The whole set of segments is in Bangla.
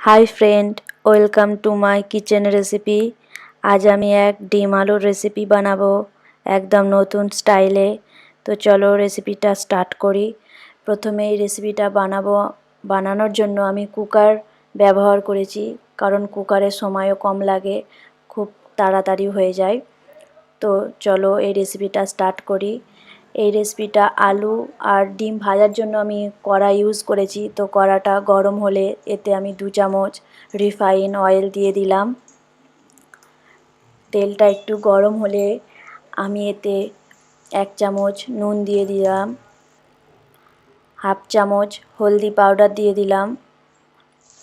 Hi friend welcome to my kitchen recipe আজ আমি এক ডিম আলুর রেসিপি বানাবো, একদম নতুন স্টাইলে তো চলো রেসিপিটা স্টার্ট করি। প্রথমে এই রেসিপিটা বানাবো। বানানোর জন্য আমি কুকার ব্যবহার করেছি, কারণ কুকারের সময়ও কম লাগে, খুব তাড়াতাড়ি হয়ে যায়। তো চলো এই রেসিপিটা স্টার্ট করি। এই রেসিপিটা আলু আর ডিম ভাজার জন্য আমি কড়া ইউজ করেছি। তো কড়াটা গরম হলে এতে আমি দু চামচ রিফাইন অয়েল দিয়ে দিলাম। তেলটা একটু গরম হলে আমি এতে এক চামচ নুন দিয়ে দিলাম। হাফ চামচ হলদি পাউডার দিয়ে দিলাম।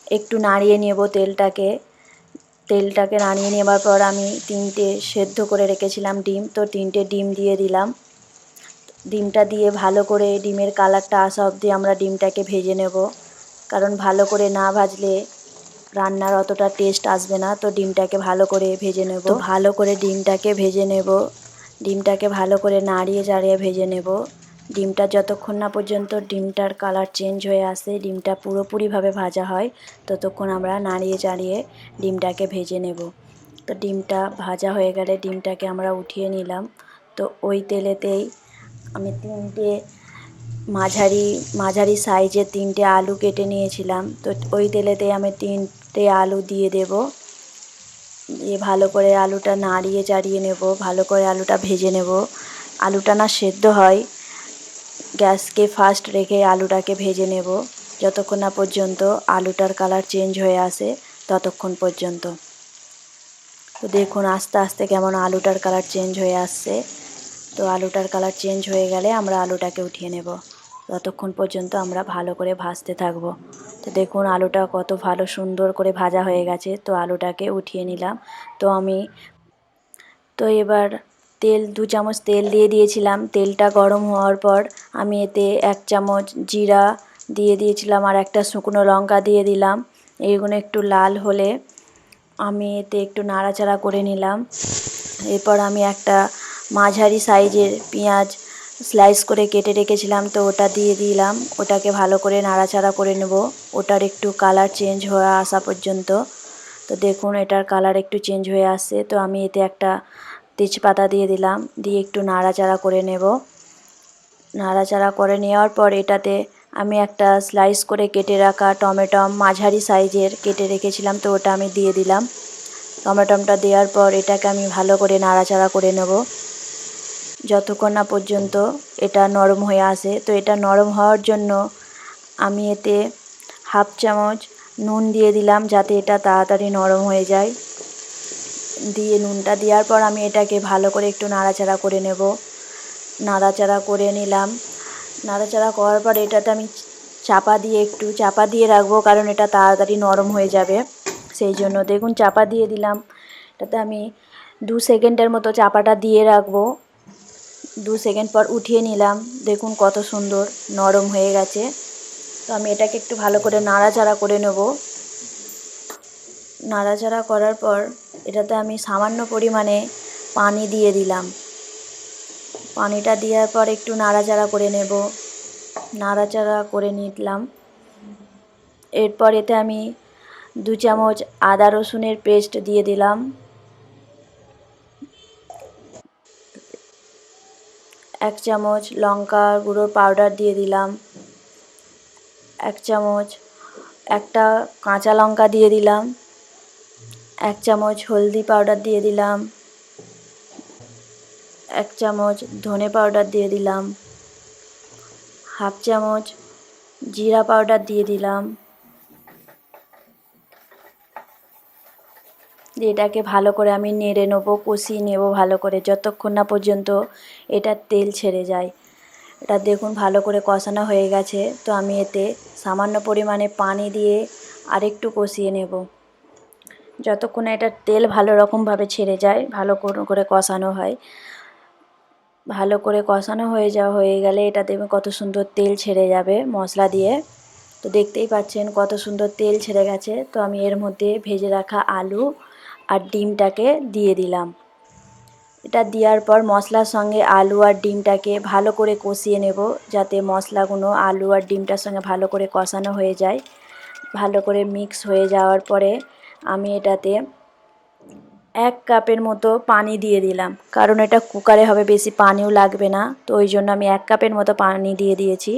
একটু নাড়িয়ে নেব তেলটাকে। তেলটাকে নাড়িয়ে নেবার পর আমি তিনটে সেদ্ধ করে রেখেছিলাম ডিম। তো তিনটে ডিম দিয়ে দিলাম। ডিমটা দিয়ে ভালো করে ডিমের কালারটা আসা অবধি আমরা ডিমটাকে ভেজে নেব। কারণ ভালো করে না ভাজলে রান্নার অতটা টেস্ট আসবে না, তো ডিমটাকে ভালো করে ভেজে নেব। ভালো করে ডিমটাকে ভেজে নেব। ডিমটাকে ভালো করে নাড়িয়ে চাড়িয়ে ভেজে নেব। ডিমটা যতক্ষণ না পর্যন্ত ডিমটার কালার চেঞ্জ হয়ে আসে, ডিমটা পুরোপুরিভাবে ভাজা হয়, ততক্ষণ আমরা নাড়িয়ে চাড়িয়ে ডিমটাকে ভেজে নেব। তো ডিমটা ভাজা হয়ে গেলে ডিমটাকে আমরা উঠিয়ে নিলাম। তো ওই তেলেতেই আমি তিনটে মাঝারি মাঝারি সাইজের তিনটে আলু কেটে নিয়েছিলাম। তো ওই তেলেতে আমি তিনটে আলু দিয়ে দেব। দিয়ে ভালো করে আলুটা নাড়িয়ে চাড়িয়ে নেব, ভালো করে আলুটা ভেজে নেব। আলুটা না সেদ্ধ হয়। গ্যাসকে ফাস্ট রেখে আলুটাকে ভেজে নেব। যতক্ষণ না পর্যন্ত আলুটার কালার চেঞ্জ হয়ে আসে, ততক্ষণ পর্যন্ত। তো দেখুন আস্তে আস্তে কেমন আলুটার কালার চেঞ্জ হয়ে আসছে। তো আলুটার কালার চেঞ্জ হয়ে গেলে আমরা আলুটাকে উঠিয়ে নেব। ততক্ষণ পর্যন্ত আমরা ভালো করে ভাজতে থাকব। তো দেখুন, আলুটা কত ভালো সুন্দর করে ভাজা হয়ে গেছে। তো আলুটাকে উঠিয়ে নিলাম। তো আমি, তো এবার তেল, দু চামচ তেল দিয়ে দিয়েছিলাম। তেলটা গরম হওয়ার পর আমি এতে এক চামচ জিরা দিয়ে দিয়েছিলাম আর একটা শুকনো লঙ্কা দিয়ে দিলাম। এইগুলো একটু লাল হলে আমি এতে একটু নাড়াচাড়া করে নিলাম। এরপর আমি একটা মাঝারি সাইজের পেঁয়াজ স্লাইস করে কেটে রেখেছিলাম, তো ওটা দিয়ে দিলাম। ওটাকে ভালো করে নাড়াচাড়া করে নেব। ওটার একটু কালার চেঞ্জ হয়ে আসা পর্যন্ত। তো দেখুন, এটার কালার একটু চেঞ্জ হয়ে আসছে। তো আমি এতে একটা তেজপাতা দিয়ে দিলাম, দিয়ে একটু নাড়াচাড়া করে নেব। নাড়াচাড়া করে নেওয়ার পর এটাতে আমি একটা স্লাইস করে কেটে রাখা টমেটম মাঝারি সাইজের কেটে রেখেছিলাম, তো ওটা আমি দিয়ে দিলাম। টমেটমটা দেওয়ার পর এটাকে আমি ভালো করে নাড়াচাড়া করে নেব। যতক্ষণ না পর্যন্ত এটা নরম হয়ে আসে। তো এটা নরম হওয়ার জন্য আমি এতে হাফ চামচ নুন দিয়ে দিলাম যাতে এটা তাড়াতাড়ি নরম হয়ে যায়। দিয়ে নুনটা দেওয়ার পর আমি এটাকে ভালো করে একটু নাড়াচাড়া করে নেব। নাড়াচাড়া করে নিলাম। নাড়াচাড়া করার পর এটাতে আমি চাপা দিয়ে একটু চাপা দিয়ে রাখব কারণ এটা তাড়াতাড়ি নরম হয়ে যাবে। সেই জন্য দেখুন চাপা দিয়ে দিলাম। এটাতে আমি দু সেকেন্ডের মতো চাপাটা দিয়ে রাখব। দু সেকেন্ড পর উঠিয়ে নিলাম। দেখুন কত সুন্দর, নরম হয়ে গেছে। তো আমি এটাকে একটু ভালো করে নাড়াচাড়া করে নেব। নাড়াচাড়া করার পর এটাতে আমি সামান্য পরিমাণে পানি দিয়ে দিলাম। পানিটা দেওয়ার পর একটু নাড়াচাড়া করে নেব। নাড়াচাড়া করে নিলাম। এরপর এতে আমি দু চামচ আদা রসুনের পেস্ট দিয়ে দিলাম। এক চামচ লঙ্কা গুঁড়োর পাউডার দিয়ে দিলাম। এক চামচ, একটা কাঁচা লঙ্কা দিয়ে দিলাম। এক চামচ হলদি পাউডার দিয়ে দিলাম। এক চামচ ধনে পাউডার দিয়ে দিলাম। হাফ চামচ জিরা পাউডার দিয়ে দিলাম। এটাকে ভালো করে আমি নেড়ে নেব, কষিয়ে নেব ভালো করে। যতক্ষণ না পর্যন্ত এটার তেল ছেড়ে যায়। এটা দেখুন ভালো করে কষানো হয়ে গেছে। তো আমি এতে সামান্য পরিমাণে পানি দিয়ে আরেকটু কষিয়ে নেব। যতক্ষণ এটার তেল ভালো রকমভাবে ছেড়ে যায়, ভালো করে কষানো হয়। ভালো করে কষানো হয়ে যাওয়া হয়ে গেলে এটা দেখবেন কত সুন্দর তেল ছেড়ে যাবে মশলা দিয়ে। তো দেখতেই পাচ্ছেন কত সুন্দর তেল ছেড়ে গেছে। তো আমি এর মধ্যে ভেজে রাখা আলু আর ডিমটাকে দিয়ে দিলাম। এটা দেওয়ার পর মশলার সঙ্গে আলু আর ডিমটাকে ভালো করে কষিয়ে নেব, যাতে মশলাগুলো আলু আর ডিমটার সঙ্গে ভালো করে কষানো হয়ে যায়। ভালো করে মিক্স হয়ে যাওয়ার পরে আমি এটাতে এক কাপের মতো পানি দিয়ে দিলাম, কারণ এটা কুকারে হবে, বেশি পানিও লাগবে না। তো ওই জন্য আমি এক কাপের মতো পানি দিয়ে দিয়েছি।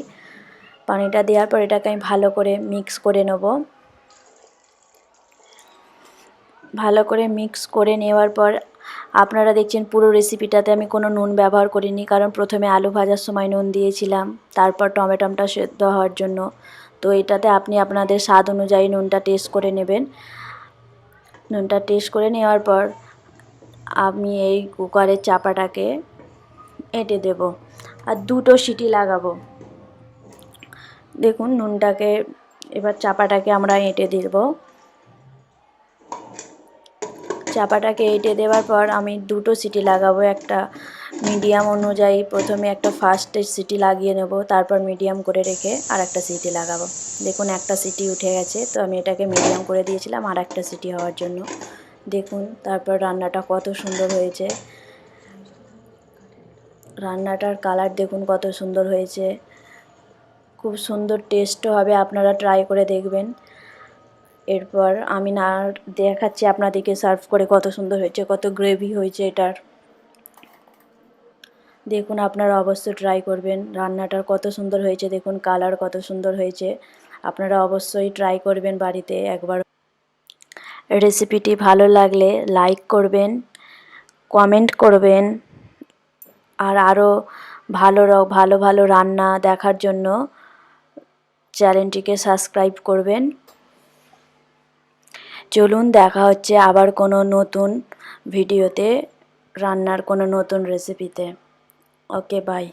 পানিটা দেওয়ার পর এটাকে আমি ভালো করে মিক্স করে নেব। ভালো করে মিক্স করে নেওয়ার পর আপনারা দেখছেন পুরো রেসিপিটাতে আমি কোনো নুন ব্যবহার করিনি, কারণ প্রথমে আলু ভাজার সময় নুন দিয়েছিলাম, তারপর টমেটোমটা সেদ্ধ হওয়ার জন্য। তো এটাতে আপনি আপনাদের স্বাদ অনুযায়ী নুনটা টেস্ট করে নেবেন। নুনটা টেস্ট করে নেওয়ার পর আমি এই কুকারের চাপাটাকে এঁটে দেব আর দুটো সিটি লাগাবো। দেখুন নুনটাকে, এবার চাপাটাকে আমরা এঁটে দেব। চাপাটাকে এঁটে দেওয়ার পর আমি দুটো সিটি লাগাবো, একটা মিডিয়াম অনুযায়ী প্রথমে একটা ফার্স্টে সিটি লাগিয়ে নেব, তারপর মিডিয়াম করে রেখে আর একটা সিটি লাগাবো। দেখুন, একটা সিটি উঠে গেছে, তো আমি এটাকে মিডিয়াম করে দিয়েছিলাম আর একটা সিটি হওয়ার জন্য। দেখুন, তারপর রান্নাটা কত সুন্দর হয়েছে। রান্নাটার কালার দেখুন কত সুন্দর হয়েছে। খুব সুন্দর টেস্টও হবে, আপনারা ট্রাই করে দেখবেন। এরপর আমি না দেখাচ্ছি আপনাদেরকে সার্ভ করে কত সুন্দর হয়েছে, কত গ্রেভি হয়েছে এটার। দেখুন আপনারা অবশ্যই ট্রাই করবেন, রান্নাটার কত সুন্দর হয়েছে, দেখুন কালার কত সুন্দর হয়েছে। আপনারা অবশ্যই ট্রাই করবেন বাড়িতে একবার। রেসিপিটি ভালো লাগলে লাইক করবেন কমেন্ট করবেন, আর আরও ভালো ভালো ভালো রান্না দেখার জন্য চ্যানেলটিকে সাবস্ক্রাইব করবেন। চলুন দেখা হচ্ছে আবার কোনো নতুন ভিডিওতে রান্নার কোনো নতুন রেসিপিতে ওকে বাই